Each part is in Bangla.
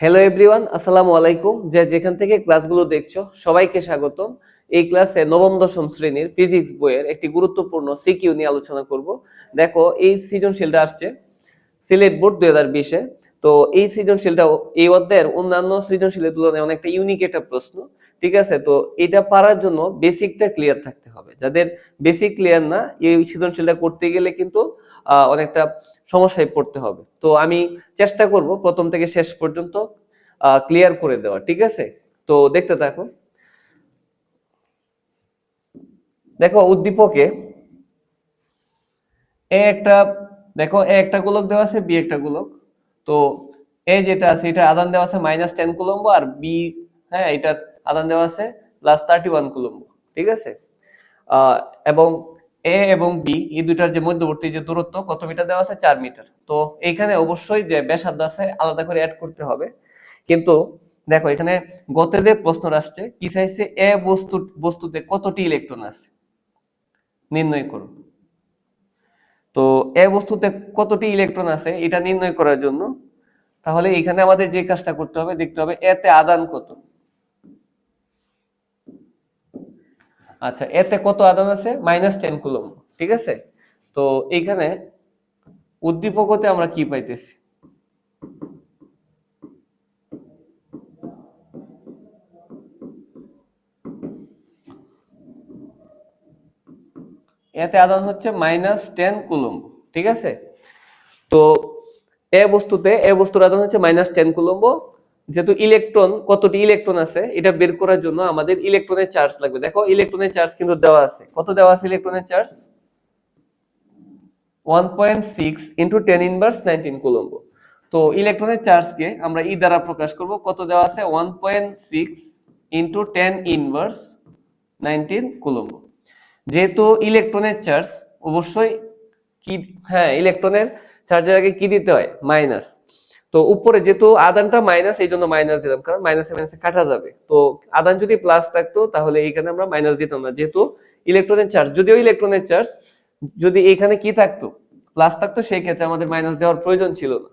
হ্যালো এভরিওয়ান আসসালামু আলাইকুম। যে যেখান থেকে ক্লাসগুলো দেখছ, সবাইকে স্বাগতম। এই ক্লাসে নবম, দশম শ্রেণির ফিজিক্স বইয়ের একটি গুরুত্বপূর্ণ সিকিউ নিয়ে আলোচনা করব। দেখো, এই সৃজনশীলটা আসছে সিলেট বোর্ড দুই হাজার বিশে। তো এই সৃজনশীলটা, এই অধ্যায়ের অন্যান্য সৃজনশীলের তুলনায় অনেকটা ইউনিক একটা প্রশ্ন। ঠিক আছে? তো এটা পারার জন্য বেসিকটা ক্লিয়ার থাকতে হবে। যাদের বেসিক ক্লিয়ার না, এই সৃজনশীলটা করতে গেলে কিন্তু অনেকটা সমস্যায় পড়তে হবে। তো আমি চেষ্টা করব প্রথম থেকে শেষ পর্যন্ত ক্লিয়ার করে দেওয়া, ঠিক আছে? তো দেখতে থাকো। দেখো উদ্দীপকে এ একটা, দেখো এ একটা গোলক দেওয়া আছে, বি একটা গোলক। তো এ যেটা আছে, এটা আদান দেওয়া আছে মাইনাস টেন কুলম্ব আর বি হ্যাঁ এটার আদান দেওয়া আছে প্লাস থার্টি ওয়ান কুলম্ব, ঠিক আছে? এবং এ এবং বি, এই দুইটার যে মধ্যবর্তী যে দূরত্ব, কত মিটার দেওয়া আছে? চার মিটার। তো এইখানে অবশ্যই যে ব্যাসার্ধ আছে, আলাদা করে অ্যাড করতে হবে। কিন্তু দেখো, এখানে গতে যে প্রশ্ন আসছে, কি চাইছে? এ বস্তু, বস্তুতে কতটি ইলেকট্রন আছে? নির্ণয় করুন। তো এ বস্তুতে কতটি ইলেকট্রন আছে, এটা নির্ণয় করার জন্য তাহলে এখানে আমাদের যে কাজটা করতে হবে, দেখতে হবে এতে আদান কত। আচ্ছা এতে কত আদান আছে? মাইনাস টেন কুলম, ঠিক আছে? তো এইখানে উদ্দীপকতে আমরা কি পাইতেছি? এতে আদান হচ্ছে মাইনাস টেন কুলম্ব ঠিক আছে? তো এ বস্তুতে, এ বস্তুর আদান হচ্ছে মাইনাস টেন কুলম্ব যেহেতু ইলেকট্রন কতটি ইলেকট্রন আছে, এটা বের করার জন্য আমাদের ইলেকট্রনের চার্জ লাগবে। দেখো ইলেকট্রনের চার্জ কিন্তু দেওয়া আছে। কত দেওয়া আছে ইলেকট্রনের charge one point six into ten inverse nineteen coulomb. তো ইলেকট্রনের চার্জকে আমরা ই দ্বারা প্রকাশ করব। কত দেওয়া আছে? One point six into ten inverse nineteen coulomb. যেহেতু ইলেকট্রনের চার্জ অবশ্যই কি হ্যাঁ ইলেকট্রনের চার্জের আগে কি দিতে হয়? মাইনাস তো উপরে যেহেতু আদানটা মাইনাস এই জন্য মাইনাস দিলাম, কারণ মাইনাসে মাইনাসে কাটা যাবে। তো আদান যদি প্লাস থাকতো, তাহলে এইখানে আমরা মাইনাস দিতাম না। যেহেতু ইলেকট্রনের চার্জ যদিও ইলেকট্রনের চার্জ যদি এখানে কি থাকতো প্লাস থাকতো সেই ক্ষেত্রে আমাদের মাইনাস দেওয়ার প্রয়োজন ছিল না।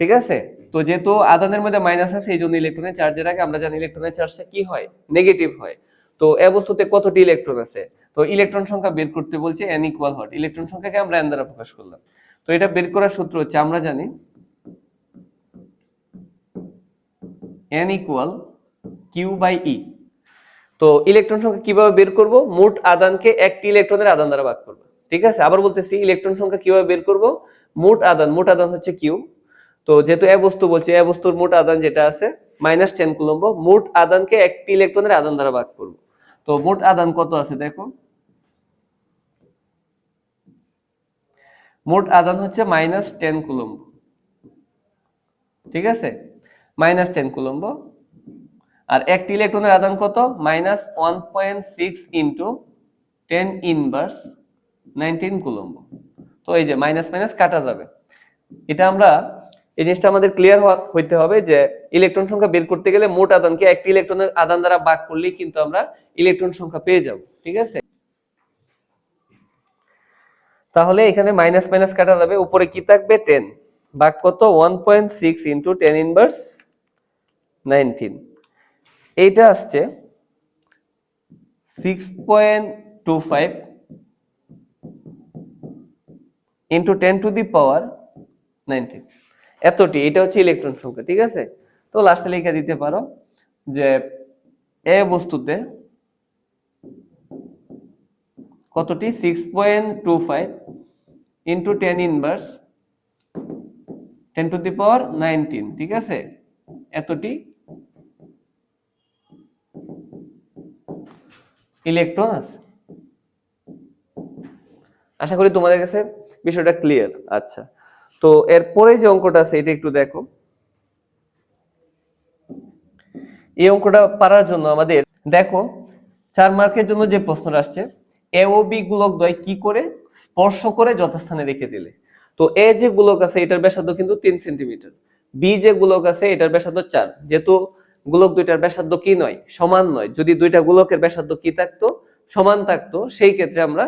ঠিক আছে? তো যেহেতু আদানের মধ্যে মাইনাস আছে, এই জন্য ইলেকট্রনের চার্জের আগে আমরা জানি ইলেকট্রনের চার্জটা কি হয়? নেগেটিভ হয়। তো এ বস্তুতে কতটি ইলেকট্রন আছে? তো ইলেকট্রন সংখ্যা বের করতে বলছে এন ইকুয়াল হট। ইলেকট্রন সংখ্যাকে আমরা এন দ্বারা প্রকাশ করলাম। তো এটা বের করার সূত্র হচ্ছে, আমরা জানি N equal Q by E তো ইলেকট্রন সংখ্যা কীভাবে বের করব? মোট আদানকে একটি ইলেকট্রনের আদান দ্বারা ভাগ করব। ঠিক আছে? আবার বলতেছি ইলেকট্রন সংখ্যা কীভাবে বের করব? মোট আদান মোট আদান হচ্ছে কিউ তো যেহেতু এ বস্তু বলছে, এ বস্তুর মোট আদান যেটা আছে মাইনাস টেন কুলম্ব, মোট আদানকে একটি ইলেকট্রনের আদান দ্বারা ভাগ করব। তো মোট আদান কত আছে দেখো? মোট আদান হচ্ছে মাইনাস টেন কুলম্ব। ঠিক আছে? Minus ten coulomb. আর একটি ইলেকট্রনের আদান কত? Minus one point six into ten inverse nineteen coulomb. তো এই যে মাইনাস মাইনাস কাটা যাবে। এটা আমরা, এই জিনিসটা আমাদের ক্লিয়ার হইতে হবে যে ইলেকট্রন সংখ্যা বের করতে গেলে মোট আদানকে একটি ইলেকট্রনের আদান দ্বারা ভাগ করলেই কিন্তু আমরা ইলেকট্রন সংখ্যা পেয়ে যাব, ঠিক আছে? তাহলে এখানে মাইনাস মাইনাস কাটা যাবে, উপরে কি থাকবে? টেন। ভাগ কত? One point six into ten inverse nineteen. এইটা আসছে six point two five into ten to the power nineteen এতটি, এটা হচ্ছে ইলেকট্রন সংখ্যা, ঠিক আছে? তো লাস্টে লিখে দিতে পারো যে এ বস্তুতে কতটি? Six point two five into ten inverse ten to the power nineteen ঠিক আছে? এতটি ইলেকট্রন আছে আশা করি তোমাদের কাছে বিষয়টা ক্লিয়ার আচ্ছা তো এরপরে যে অঙ্কটা আছে, এটা একটু দেখো। এই অঙ্কটা পারার জন্য আমাদের, দেখো, চার মার্কের জন্য যে প্রশ্নটা আসছে এ ও বি গোলক দ্বয় কি করে স্পর্শ করে যথাস্থানে রেখে দিলে? তো এ যে গোলক আছে, এটার ব্যাসার্ধ কিন্তু তিন সেন্টিমিটার। বি যে গোলক আছে, এটার ব্যাসার্ধ চার। যেহেতু গোলক দুইটার ব্যাসার্ধ কি নয়? সমান নয়। যদি দুইটা গোলকের ব্যাসার্ধ কি থাকতো? সমান থাকতো। সেই ক্ষেত্রে আমরা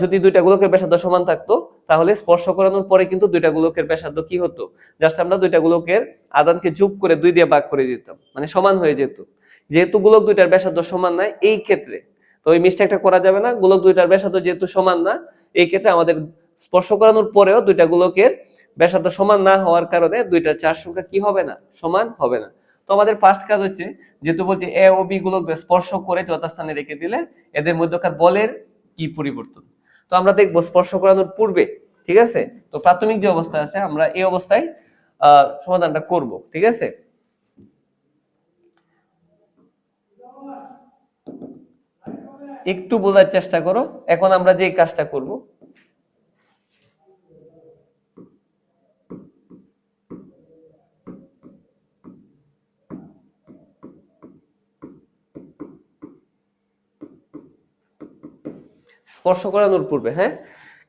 যদি দুইটা গোলকের ব্যাসার্ধ সমান থাকতো, তাহলে স্পর্শ করানোর পরে কিন্তু দুইটা গোলকের ব্যাসার্ধ কি হতো? জাস্ট আমরা দুইটা গোলকের আদানকে যোগ করে দুই দিয়ে ভাগ করে দিতাম। মানে সমান হয়ে যেত। যেহেতু গোলক দুইটার ব্যাসার্ধ সমান নাই এই ক্ষেত্রে। তো ওই মিস্টেকটা করা যাবে না। গোলক দুইটার ব্যাসার্ধ যেহেতু সমান না, এই ক্ষেত্রে আমাদের স্পর্শ করানোর পরেও দুইটা গোলকের ব্যাসার্ধ সমান না হওয়ার কারণে দুইটা চার সংখ্যা কি হবে না? সমান হবে না। তো আমাদের ফার্স্ট কাজ হচ্ছে, যেহেতু বলছে এ ও বি গুলোক স্পর্শ করে যথাস্থানে রেখে দিলে এদের মধ্যকার বলের কি পরিবর্তন? তো আমরা দেখব স্পর্শ করানোর পূর্বে, ঠিক আছে? তো প্রাথমিক যে অবস্থা আছে, আমরা এই অবস্থায় সমাধানটা করব, ঠিক আছে? একটু বোঝার চেষ্টা করো। এখন আমরা যে কাজটা করব স্পর্শ করানোর পূর্বে হ্যাঁ?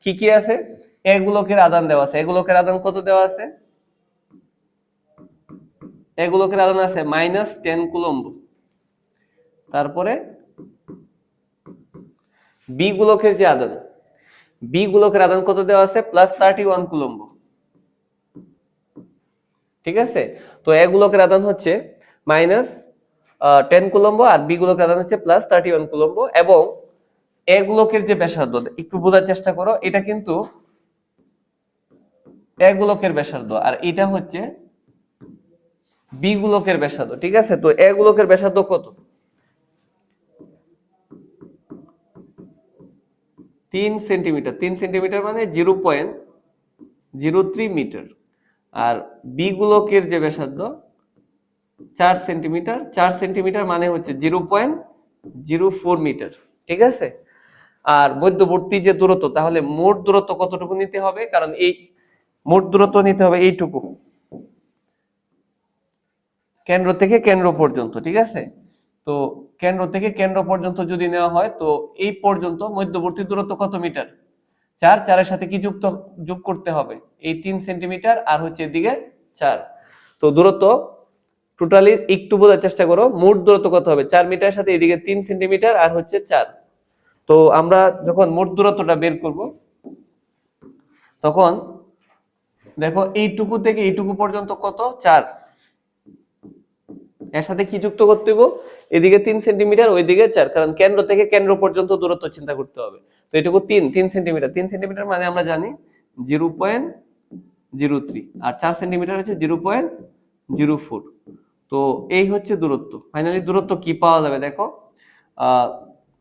কি কি আছে? এগুলোকের আদান দেওয়া আছে। এগুলোকের আদান কত দেওয়া আছে? এগুলোকের আদান আছে মাইনাস টেন কুলম্ব। তারপরে বি গুলোকের যে আদান, বি গুলোকের আদান কত দেওয়া আছে? Plus thirty one coulomb. ঠিক আছে? তো এ গুলোকের আদান হচ্ছে মাইনাস টেন কুলম্ব আর বি গুলোকের আদান হচ্ছে প্লাস থার্টি ওয়ান কুলম্ব এবং এ গুলোকের যে ব্যাসার্ধ, একটু বোঝার চেষ্টা করো, এটা কিন্তু এ গুলোকের ব্যাসার্ধ, আর এটা হচ্ছে বি গুলোকের ব্যাসার্ধ, ঠিক আছে? তো এ গুলোকের ব্যাসার্ধ কত? তিন সেন্টিমিটার তিন সেন্টিমিটার মানে zero point zero three metre, আর বি গুলোকের যে ব্যাসার্ধ, চার সেন্টিমিটার চার সেন্টিমিটার মানে হচ্ছে zero point zero four metre, ঠিক আছে? আর মধ্যবর্তী যে দূরত্ব, তাহলে মোট দূরত্ব কতটুকু নিতে হবে? কারণ এই মোট দূরত্ব নিতে হবে এইটুকু। কেন্দ্র থেকে কেন্দ্র পর্যন্ত, ঠিক আছে? তো কেন্দ্র থেকে কেন্দ্র পর্যন্ত যদি নেওয়া হয়, তো এই পর্যন্ত মধ্যবর্তী দূরত্ব কত মিটার? চার, চারের সাথে কি যুক্ত, যোগ করতে হবে? এই তিন সেন্টিমিটার আর হচ্ছে এদিকে চার। তো দূরত্ব টোটালি একটু বোঝার চেষ্টা করো, মোট দূরত্ব কত হবে? চার মিটারের সাথে এদিকে তিন সেন্টিমিটার আর হচ্ছে চার। তো আমরা যখন মোট দূরত্বটা বের করব, তখন দেখো এইটুকু থেকে এইটুকু পর্যন্ত কত? চার। এর সাথে কি যুক্ত করতে হইব? এদিকে তিন সেন্টিমিটার, ওইদিকে চার, কারণ কেন্দ্র থেকে কেন্দ্র পর্যন্ত দূরত্ব চিন্তা করতে হবে। তো এটুকু তিন তিন সেন্টিমিটার। তিন সেন্টিমিটার মানে আমরা জানি জিরো পয়েন্ট জিরো থ্রি, আর চার সেন্টিমিটার হচ্ছে জিরো পয়েন্ট জিরো ফোর। তো এই হচ্ছে দূরত্ব। ফাইনালি দূরত্ব কি পাওয়া যাবে দেখো?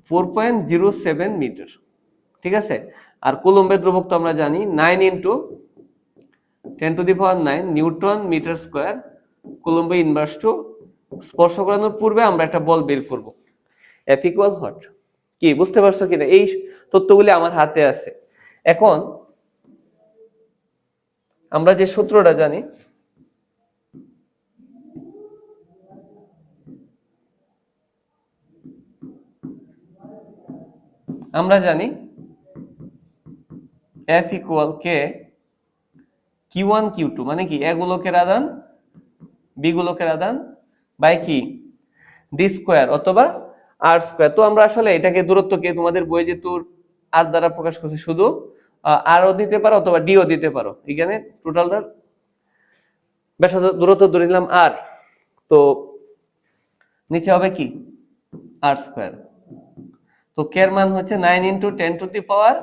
Four point zero seven metre. ঠিক আছে? আর কুলম্বের ধ্রুবক তো আমরা জানি, nine into ten to the power nine newton metre square কুলম্বে inverse two স্পর্শ করানোর পূর্বে আমরা একটা বল বের করব। এফ ইকুয়াল হট কি, বুঝতে পারছ কিনা? এই তথ্যগুলি আমার হাতে আছে। এখন আমরা যে সূত্রটা জানি আমরা জানি F equal K Q one Q two মানে কি? এ গোলকের আদান বি গোলকের আদান বাই কি? ডি স্কোয়ার অথবা আর স্কোয়ার তো আমরা আসলে এটাকে দূরত্বকে তোমাদের বই যেহেতু আর দ্বারা প্রকাশ করছি, শুধু আরও দিতে পারো অথবা ডিও দিতে পারো। এখানে ব্যাসার্ধ, দূরত্ব ধরে নিলাম আর তো নিচে হবে কি? আর স্কোয়ার তো কের মান হচ্ছে nine into ten to the power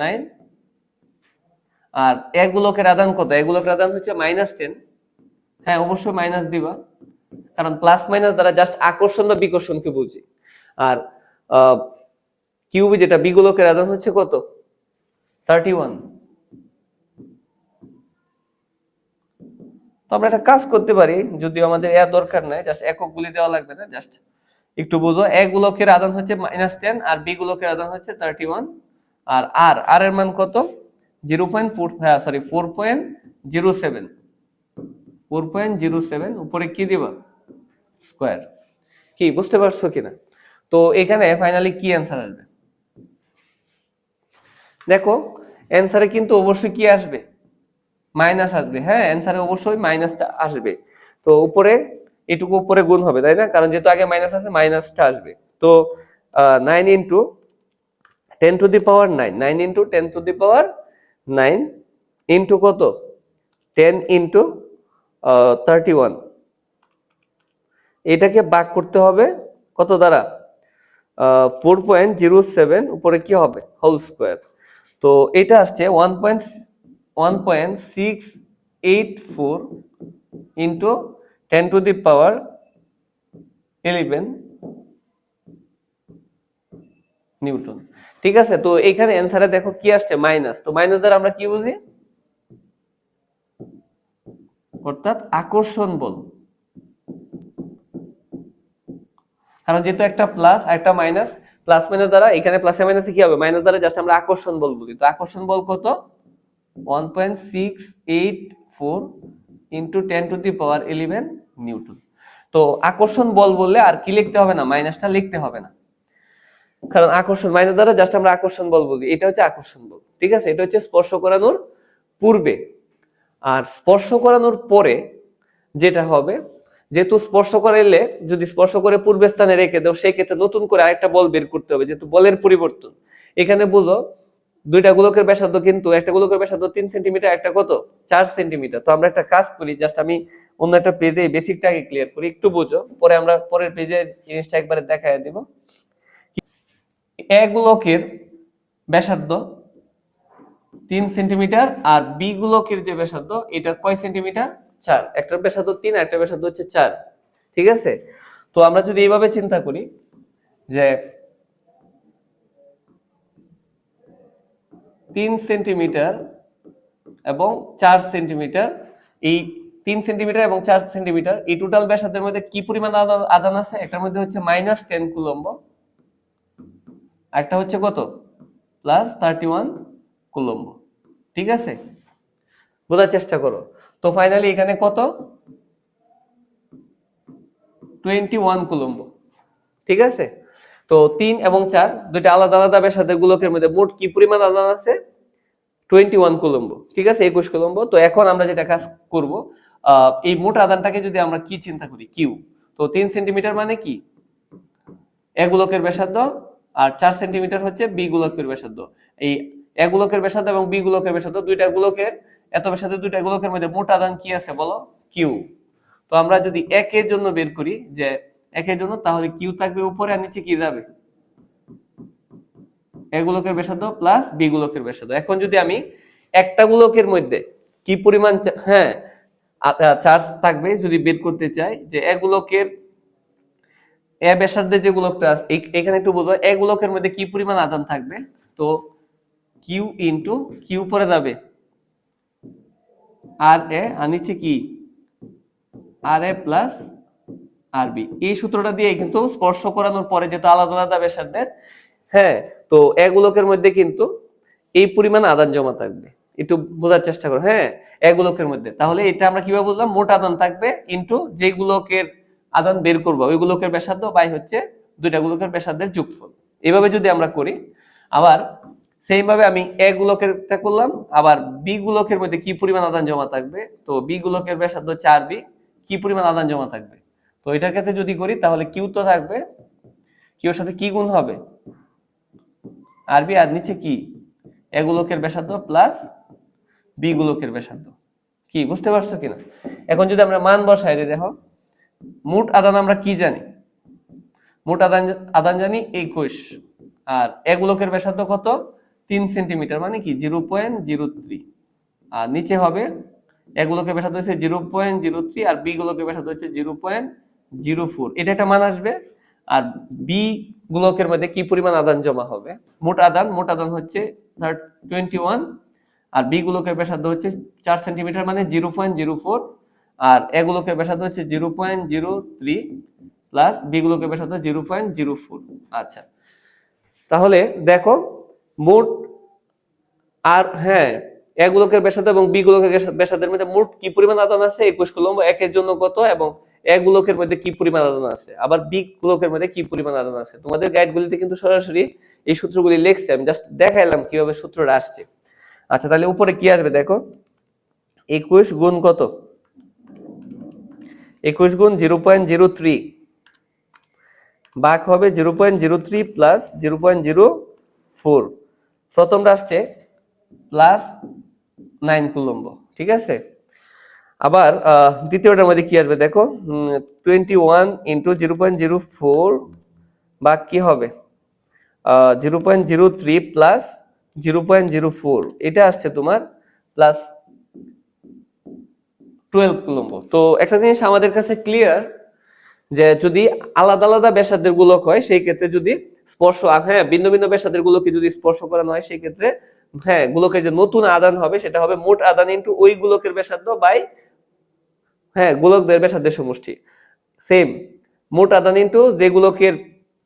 nine আর এগুলোকের আদান কত? এগুলোকে আদান হচ্ছে মাইনাস টেন হ্যাঁ অবশ্যই মাইনাস দিবা। কারণ প্লাস মাইনাস দ্বারা জাস্ট আকর্ষণ বা বিকর্ষণকে বুঝি। আর কিউবি যেটা বিগুলোকের আদান হচ্ছে কত? থার্টি ওয়ান তো আমরা একটা কাজ করতে পারি, যদিও আমাদের এর দরকার নাই জাস্ট একক গুলি দেওয়া লাগবে না জাস্ট একটু বুঝো এ গুলোকের আদান হচ্ছে মাইনাস টেন আর বি গুলোকের আদান হচ্ছে থার্টি ওয়ান আর আর আর এর মান কত? Zero point four sorry four point zero seven four point zero seven উপরে কি দিবা? স্কোয়ার কি, বুঝতে পারছ কিনা? তো এখানে ফাইনালি কি অ্যান্সার আসবে? দেখো অ্যান্সারে কিন্তু অবশ্যই কি আসবে? মাইনাস আসবে। হ্যাঁ অ্যান্সারে অবশ্যই মাইনাসটা আসবে। তো উপরে এটুকু উপরে গুণ হবে, তাই না? কারণ যেহেতু আগে মাইনাস আছে মাইনাসটা আসবে। তো nine into ten to the power nine nine into ten to the power nine into কত? টেন ইন্টু থার্টি ওয়ান এটাকে ভাগ করতে হবে কত দ্বারা? ফোর পয়েন্ট জিরো সেভেন উপরে কি হবে? হোল স্কোয়ার তো এটা আসছে one point one point six eight four into ten to the power eleven newton. ঠিক আছে? তো এখানে অ্যান্সারে দেখো কি আসছে? মাইনাস। তো মাইনাস দ্বারা আমরা কি বুঝি? অর্থাৎ আকর্ষণ বল। কারণ যেহেতু একটা প্লাস আর একটা মাইনাস প্লাস মাইনাস দ্বারা এখানে প্লাসে মাইনাসে কি হবে? মাইনাস দ্বারা জাস্ট আমরা আকর্ষণ বল বলি। তো আকর্ষণ বল কত? One point six eight four into ten to the power eleven newton. তো আকর্ষণ বল বললে আর কি লিখতে হবে না? মাইনাসটা লিখতে হবে না। কারণ আকর্ষণ, মাইনাস দ্বারা জাস্ট আমরা আকর্ষণ বল বলি। এটা হচ্ছে আকর্ষণ বল, ঠিক আছে? এটা হচ্ছে স্পর্শ করানোর পূর্বে। আর স্পর্শ করানোর পরে যেটা হবে, যেহেতু স্পর্শ করাইলে যদি স্পর্শ করে পূর্বে স্থানে রেখে দাও, সেই ক্ষেত্রে নতুন করে আরেকটা বল বের করতে হবে, যেহেতু বলের পরিবর্তন। এখানে বুঝো দুইটা গোলকের ব্যাসার্ধ কিন্তু, একটা গোলকের ব্যাসার্ধ তিন সেন্টিমিটার, একটা কত? চার সেন্টিমিটার। তো আমরা একটা কাজ করি জাস্ট আমি অন্য একটা পেজে বেসিকটাকে ক্লিয়ার করি। একটু বুঝো, পরে আমরা পরের পেজে জিনিসটা একবারে দেখায় দিব। এ গোলকের ব্যাসার্ধ তিন সেন্টিমিটার আর বি গোলকের যে ব্যাসার্ধ, এটা কয় সেন্টিমিটার? চার। একটার ব্যাসার্ধ তিন একটা ব্যাসার্ধ হচ্ছে চার। ঠিক আছে? তো আমরা যদি এইভাবে চিন্তা করি যে তিন সেন্টিমিটার এবং চার সেন্টিমিটার। এই তিন সেন্টিমিটার এবং চার সেন্টিমিটার, এই টোটাল ব্যাসার্ধের মধ্যে কি পরিমাণ আদান আছে? একটার মধ্যে হচ্ছে মাইনাস টেন কুলম্ব। একটা হচ্ছে কত? Plus thirty one coulomb. ঠিক আছে? বোঝার চেষ্টা করো। তো ফাইনালি এখানে কত? Twenty one coulomb. ঠিক আছে? তো তিন এবং চার, দুইটা আলাদা আলাদা ব্যাসার্ধের গোলকের মধ্যে মোট কি পরিমাণ আদান আছে? টোয়েন্টি ওয়ান কুলম্ব, ঠিক আছে? একুশ কুলম্ব। তো এখন আমরা যেটা কাজ করব এই মোট আদানটাকে যদি আমরা কি চিন্তা করি? কিউ তো তিন সেন্টিমিটার মানে কি? এ গোলকের ব্যাসার্ধ আর চার সেন্টিমিটার হচ্ছে বি গোলকের ব্যাসার্ধ। এই এ গোলকের ব্যাসার্ধ এবং বি গোলকের ব্যাসার্ধ, দুইটা গোলকের, এত ব্যাসার্ধ দুইটা গোলকের মধ্যে মোট আদান কি আছে বলো? কিউ তো আমরা যদি একের জন্য বের করি যে একের জন্য, তাহলে কিউ থাকবে উপরে আর নিচে কি যাবে? এ গোলকের ব্যাসার্ধ প্লাস বি গোলকের ব্যাসার্ধ। এখন যদি আমি একটা গোলকের মধ্যে কি পরিমাণ হ্যাঁ চার্জ থাকবে যদি বের করতে চাই, যে এ গোলকের এ ব্যাসার্ধের যে গোলকটা এখানে একটু বোঝো এ গোলকের মধ্যে কি পরিমাণ আদান থাকবে? তো কিউ ইন্টু কিউ পরে যাবে। আর এ আর নিচে কি? আর এ প্লাস আর বি এই সূত্রটা দিয়ে কিন্তু স্পর্শ করানোর পরে যেহেতু আলাদা আলাদা ব্যাসার্ধের হ্যাঁ তো এগুলোকের মধ্যে কিন্তু এই পরিমাণ আদান জমা থাকবে। একটু বোঝার চেষ্টা করো হ্যাঁ এগুলোকের মধ্যে। তাহলে এটা আমরা কীভাবে বুঝলাম? মোট আদান থাকবে ইন্টু যেগুলোকের আদান বের করব, ওই গোলকের ব্যাসার্ধ বাই হচ্ছে দুইটা গোলকের ব্যাসার্ধের যোগফল। এভাবে যদি আমরা করি, আবার সেইম ভাবে আমি এ গোলকেরটা করলাম, আবার বি গুলোকের মধ্যে কি পরিমাণ আদান জমা থাকবে? তো বি গুলোকের ব্যাসার্ধ চার বি কি পরিমাণ আদান জমা থাকবে? তো এটার ক্ষেত্রে যদি করি, তাহলে কিউ তো থাকবে। কিউর সাথে কি গুণ হবে? আরবি আর নিচে কি? এ গোলকের প্লাস বি গোলকের ব্যাসার্ধ। কি, বুঝতে পারছ কিনা? এখন যদি আমরা মান বসাই দিই দেখো, মোট আদান আমরা কি জানি? মোট আদান আদান জানি একুশ। আর এ গোলকের কত? তিন সেন্টিমিটার মানে কি? Zero point zero three. আর নিচে হবে এ গোলকের হচ্ছে জিরো পয়েন্ট জিরো থ্রি আর বি গোলকের ব্যাসার্ধ হচ্ছে জিরো পয়েন্ট জিরো ফোর, এটা একটা মান আসবে। আর বি গোলকের মধ্যে কি পরিমাণ আদান জমা হবে? মোট আদান মোট আদান হচ্ছে টোয়েন্টি ওয়ান আর বি গোলকের ব্যাসার্ধ হচ্ছে চার সেন্টিমিটার মানে জিরো পয়েন্ট জিরো ফোর আর এ গোলকের ব্যাসার্ধ হচ্ছে zero point zero three plus B গোলকের ব্যাসার্ধ জিরো পয়েন্ট জিরো ফোর আচ্ছা তাহলে দেখো, মোট আর হ্যাঁ এ গোলকের ব্যাসার্ধ এবং বি গোলকের ব্যাসার্ধের মধ্যে মোট কি পরিমাণ আদান আছে? একুশ কুলম্ব, একের জন্য কত? এবং এ মধ্যে কি পরিমাণ আদান আছে? আবার বি গোলকের মধ্যে কি পরিমাণ আদান আছে? তোমাদের গাইডগুলিতে কিন্তু সরাসরি এই সূত্রগুলি লিখছে। আমি জাস্ট দেখাইলাম কীভাবে সূত্রটা আসছে। আচ্ছা তাহলে উপরে কি আসবে দেখো? একুশ গুণ কত? একুশ গুণ জিরো পয়েন্ট জিরো থ্রি। বাঘ হবে zero point zero three plus zero point zero four. প্রথমটা আসছে প্লাস নাইন কুলম্ব। ঠিক আছে? আবার দ্বিতীয়টার মধ্যে কি আসবে দেখো? Twenty one into zero point zero four বা কি হবে? Zero point zero three plus zero point zero four এটা আসছে তোমার প্লাস টুয়েলভ কুলম্ব। তো একটা জিনিস আমাদের কাছে ক্লিয়ার যে যদি আলাদা আলাদা ব্যাসার্ধের গোলক হয়, সেই ক্ষেত্রে যদি স্পর্শ হ্যাঁ ভিন্ন ভিন্ন ব্যাসার্ধের গুলোকে যদি স্পর্শ করানো হয়, সেই ক্ষেত্রে হ্যাঁ গোলকের যে নতুন আদান হবে, সেটা হবে মোট আদান ইন্টু ওই গোলকের ব্যাসার্ধ বাই হ্যাঁ গোলকদের ব্যাসার্ধের সমষ্টি। সেম মোট আদান ইন্টু যে গোলকের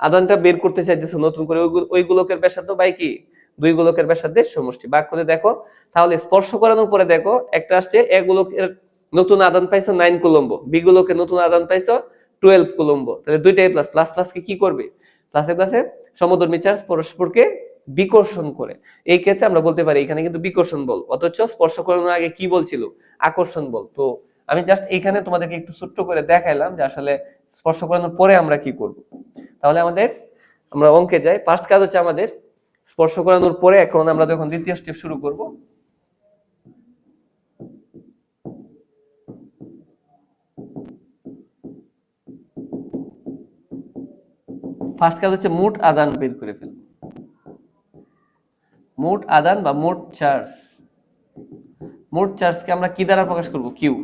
আদানটা বের করতে চাইতেছে নতুন করে, ওই গোলকের ব্যাসার্ধ বাই কি? দুই গোলকের ব্যাসার্ধের সমষ্টি। বাক করে দেখো, তাহলে স্পর্শ করানোর পরে দেখো, একটা আসছে এ গোলকের নতুন আদান পাইছো নাইন কুলম্ব বি গোলকের নতুন আদান পাইছো টুয়েলভ কুলম্ব। তাহলে দুইটাই প্লাস প্লাস প্লাসকে কি করবে? প্লাসে প্লাসে সমধর্মী চার্জ পরস্পরকে বিকর্ষণ করে। এই ক্ষেত্রে আমরা বলতে পারি, এখানে কিন্তু বিকর্ষণ বল। অথচ স্পর্শ করানোর আগে কি বলছিল আকর্ষণ বল। তো আমি জাস্ট এইখানে তোমাদেরকে একটু ছোট্ট করে দেখাইলাম যে আসলে স্পর্শ করানোর পরে আমরা কি করব। তাহলে আমাদের, আমরা অঙ্কে যাই। ফার্স্ট কাজ হচ্ছে আমাদের স্পর্শ করানোর পরে এখন আমরা যখন দ্বিতীয় স্টেপ শুরু করব। ফার্স্ট কাজ হচ্ছে মোট আদান বের করে ফেলব। মোট আদান বা মোট চার্জ মোট চার্জকে আমরা কি দ্বারা প্রকাশ করব? কিউ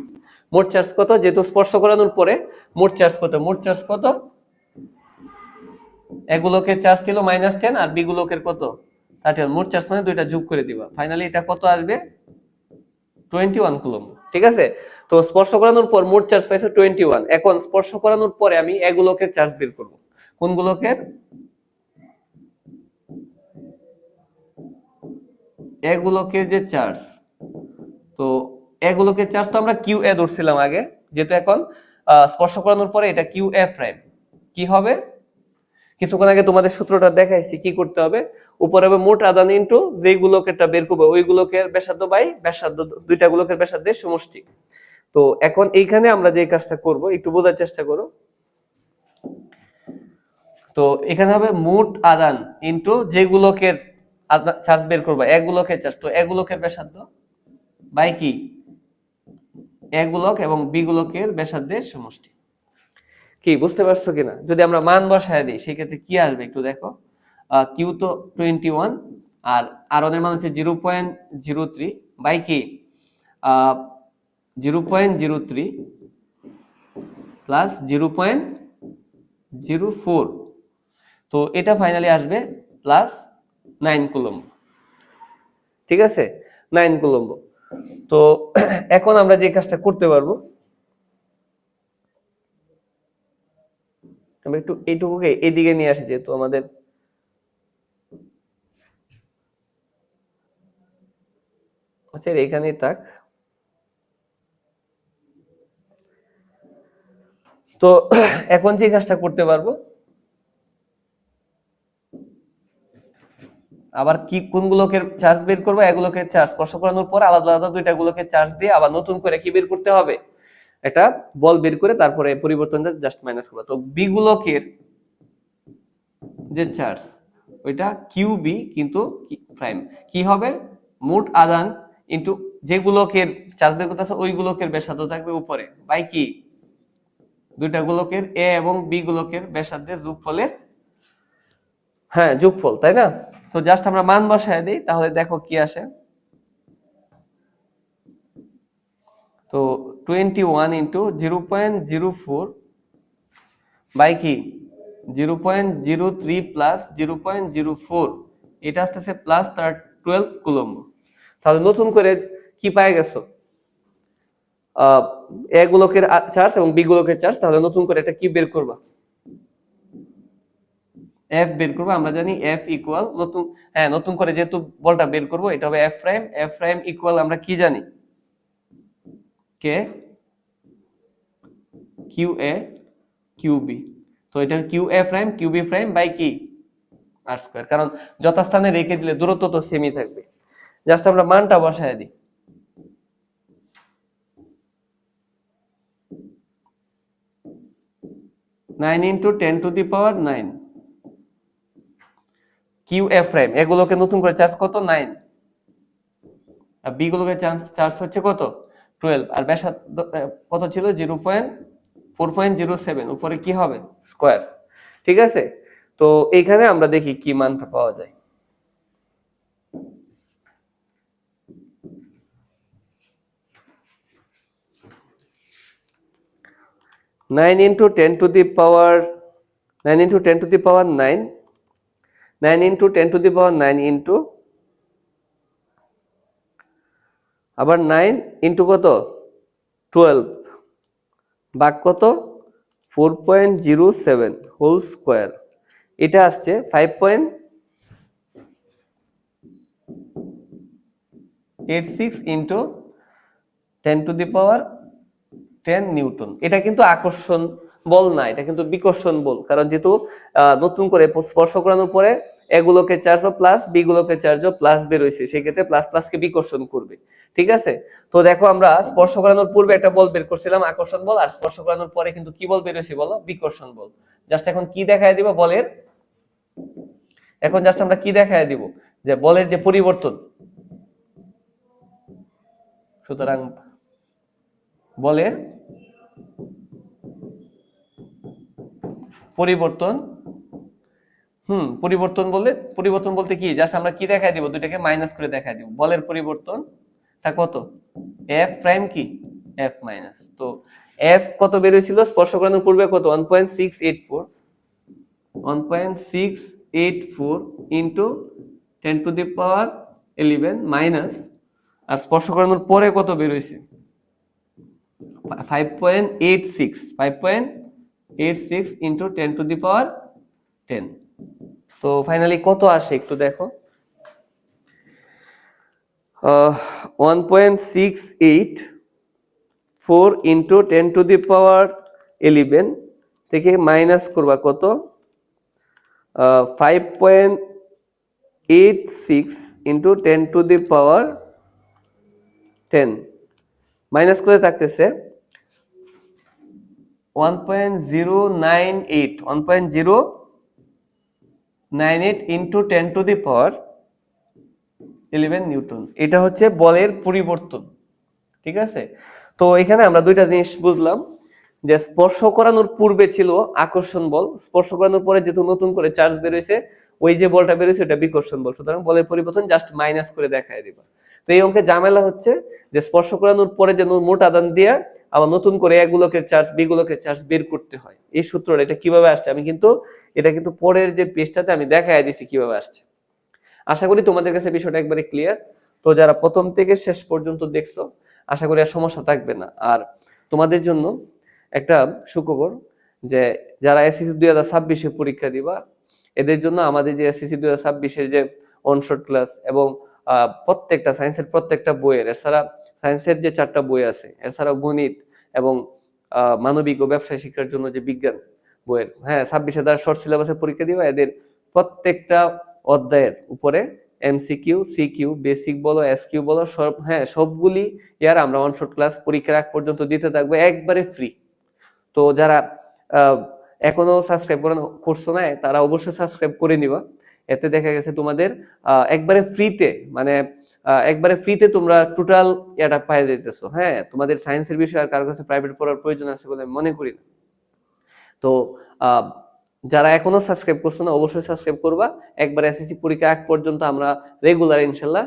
মোট চার্জ কত? যেহেতু স্পর্শ করানোর পরে মোট চার্জ কত? মোট চার্জ কত? এগুলোকে চার্জ ছিল মাইনাস টেন আর বি গুলোকের কত? থার্টি ওয়ান মোট চার্জ মানে দুইটা যোগ করে দিবা। ফাইনালি এটা কত আসবে? টোয়েন্টি ওয়ান কুলম ঠিক আছে? তো স্পর্শ করানোর পর মোট চার্জ পাইছে টোয়েন্টি ওয়ান এখন স্পর্শ করানোর পরে আমি এগুলোকে চার্জ বের করব। কোন গুলোকের এগুলোকের যে চার্জ, তো এগুলোকে চার্জ তো আমরা কিউ এ ধরছিলাম আগে যেহেতু এখন স্পর্শ করানোর পরে এটা কিউ এ প্রাইম কি হবে? কিছুক্ষণ আগে তোমাদের সূত্রটা দেখাইছি, কি করতে হবে? উপরে হবে মোট আদান ইন্টু যেই গুলোকেরটা বের করবে ওই গুলোকের ব্যাসার্ধ বাই ব্যাসার্ধ দুইটা গুলোকের ব্যাসার্ধের সমষ্টি। তো এখন এইখানে আমরা যে কাজটা করব, একটু বোঝার চেষ্টা করো। তো এখানে হবে মোট আদান ইন্টু যে গুলোকের চার্জ বের করবা এক গুলোকের চার্জ তো এক গুলোকের ব্যাসার্ধ বাই কি? এ গোলক এবং বি গোলকের ব্যাসার্ধের সমষ্টি। কি, বুঝতে পারছ কিনা? যদি আমরা মান বসায় দিই, সেক্ষেত্রে কি আসবে একটু দেখো? কিউ তো টোয়েন্টি ওয়ান আর আর ওদের মান হচ্ছে zero point zero three by কি? Zero point zero three plus zero point zero four তো এটা ফাইনালি আসবে প্লাস নাইন কুলম্ব। ঠিক আছে? Nine coulomb. তো এখন আমরা যে কাজটা করতে পারব, আমরা একটু এইটুকুকে এদিকে নিয়ে আসি যেহেতু আমাদের। আচ্ছা এখানেই থাক। তো এখন যে কাজটা করতে পারব আবার কি কোনগুলোকে চার্জ বের করব, এগুলোকে চার্জ স্পর্শ করানোর পর আলাদা আলাদা দুইটা গুলোকে চার্জ দিয়ে আবার নতুন করে কি বের করতে হবে? একটা বল বের করে তারপরে পরিবর্তনটা জাস্ট মাইনাস করব। তো বি গুলোকের যে চার্জ ওইটা কিউ বি কিন্তু প্রাইম কি হবে? মোট আদান ইন্টু যে গুলোকের চার্জ বের করতেছে ওই গুলোকের ব্যাসার্ধ থাকবে উপরে। বাই কি? দুইটা গুলোকের এ এবং বি গুলোকের ব্যাসার্ধের যোগফলের হ্যাঁ যোগফল, তাই না? তো জাস্ট আমরা মান বসায় দিই, তাহলে দেখো কি আসে। তো twenty one into zero point zero four by কি? Zero point zero three plus zero point zero four এটা আসতেছে প্লাস তার টুয়েলভ কুলম্ব। তাহলে নতুন করে কি পায় গেছো? এ গোলকের চার্জ এবং বি গোলকের চার্জ তাহলে নতুন করে এটা কি বের করবা? এফ বের করব, আমরা জানি এফ ইকুয়াল নতুন হ্যাঁ নতুন করে যেহেতু বলটা বের করব, এটা হবে F prime F prime equal আমরা কি জানি? K Q A Q B তো এটা Q A prime Q B prime by কি? আর স্কোয়ার কারণ যথাস্থানে রেখে দিলে দূরত্ব তো সেমই থাকবে। জাস্ট আমরা মানটা বসায় দিই। Nine into ten to the power nine Q F prime এগুলোকে নতুন করে চার্জ কত? নাইন। আর বি গুলোকে চার্জ হচ্ছে কত? টুয়েলভ আর ব্যাসার্ধ কত ছিল? Zero point four point zero seven উপরে কি হবে? স্কোয়ার ঠিক আছে? তো এইখানে আমরা দেখি কি মানটা পাওয়া যায়। Nine into ten to the power nine into ten to the power nine nine into ten to the power nine into আবার নাইন ইন্টু কত? টুয়েলভ বাক কত? Four point zero seven whole square এটা আসছে five point eight six into ten to the power ten newton এটা কিন্তু আকর্ষণ বল না, এটা কিন্তু বিকর্ষণ বল। কারণ যেহেতু নতুন করে স্পর্শ করানোর পরে এগুলোকে চার্জ ও প্লাস বি গুলোকে চার্জ ও প্লাস বেরোইছে সেক্ষেত্রে প্লাস প্লাস কে বিকর্ষণ করবে। ঠিক আছে? তো দেখো আমরা স্পর্শ করানোর পূর্বে একটা বল বের করছিলাম, আকর্ষণ বল, আর স্পর্শ করানোর পরে কিন্তু কি বল বেরোইছে বলো? বিকর্ষণ বল। জাস্ট এখন কি দেখায় দিব বলের? এখন জাস্ট আমরা কি দেখায় দিব? যে বলের যে পরিবর্তন। সুতরাং বলের পরিবর্তন হুম, পরিবর্তন বললে, পরিবর্তন বলতে কি? জাস্ট আমরা কি দেখাই দিব? দুইটাকে মাইনাস করে দেখাই দিব। বলের পরিবর্তনটা কত? এফ প্রাইম কি? এফ মাইনাস তো এফ কত বেরিয়েছিল? স্পর্শ করানোর পূর্বে কত? One point six eight four one point six eight four into ten to the power eleven minus আর স্পর্শ করানোর পরে কত বেরোইছে? Five point eight six five point eight six ten to the power ten তো ফাইনালি কত আসে একটু দেখো? One point six eight four into ten to the power eleven থেকে মাইনাস করবা কত? Five point eight six into ten to the power ten minus করে থাকতেছে। One point zero nine eight one point zero nine eight into ten to the power eleven newton এটা হচ্ছে বলের পরিবর্তন, ঠিক আছে? তো এখানে আমরা দুইটা জিনিস বুঝলাম, যে স্পর্শ করানোর পূর্বে ছিল আকর্ষণ বল। স্পর্শ করানোর পরে যেহেতু নতুন করে চার্জ বেরোয়েছে ওই যে বলটা বেরোয়েছে ওটা বিকর্ষণ বল। সুতরাং বলের পরিবর্তন জাস্ট মাইনাস করে দেখায় দিবা। তো এই অঙ্কে ঝামেলা হচ্ছে যে স্পর্শ করানোর পরে যেন মোট আদান দিয়া আবার নতুন করে এগুলোকে চার্জ বিগুলোকে চার্জ বের করতে হয়। এই সূত্রটা, এটা কীভাবে আসছে? আমি কিন্তু, এটা কিন্তু পরের যে পেজটাতে আমি দেখায় দিছি কীভাবে আসছে। আশা করি তোমাদের কাছে বিষয়টা একবারে ক্লিয়ার তো যারা প্রথম থেকে শেষ পর্যন্ত দেখছ, আশা করি আর সমস্যা থাকবে না। আর তোমাদের জন্য একটা সুখবর যে, যারা এসএসসি দুই হাজার ছাব্বিশে পরীক্ষা দিবা, এদের জন্য আমাদের যে এসএসসি দুই হাজার ছাব্বিশের যে অনশর্ট ক্লাস এবং প্রত্যেকটা সায়েন্সের প্রত্যেকটা বইয়ের, এছাড়া সায়েন্সের যে চারটা বই আছে, এছাড়াও গণিত এবং মানবিক ও ব্যবসায় শিক্ষার জন্য যে বিজ্ঞান বইয়ের হ্যাঁ ছাব্বিশে যারা শর্ট সিলেবাসে পরীক্ষা দিবা, এদের প্রত্যেকটা অধ্যায়ের উপরে এমসিকিউ সিকিউ বেসিক বলো এসকিউ বলো, সব হ্যাঁ সবগুলি ইয়ার আমরা ওয়ান শর্ট ক্লাস পরীক্ষার আগ পর্যন্ত দিতে থাকব, একবারে ফ্রি তো যারা এখনও সাবস্ক্রাইব করানো করছ না, তারা অবশ্যই সাবস্ক্রাইব করে নিবা। এতে দেখা গেছে তোমাদের একবারে ফ্রিতে মানে একবারে ফ্রিতে তোমরা টোটাল এটা পাই যেতেছো হ্যাঁ তোমাদের সায়েন্সের বিষয় আর কারও কাছে প্রাইভেট পড়ার প্রয়োজন আছে বলে আমি মনে করি না। তো যারা এখনও সাবস্ক্রাইব করছ না, অবশ্যই সাবস্ক্রাইব করবা। একবার এসএসসি পরীক্ষা আগ পর্যন্ত আমরা রেগুলার ইনশাল্লাহ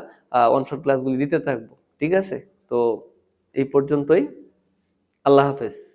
অনশট ক্লাসগুলি দিতে থাকব। ঠিক আছে? তো, এই পর্যন্তই। আল্লাহ হাফেজ।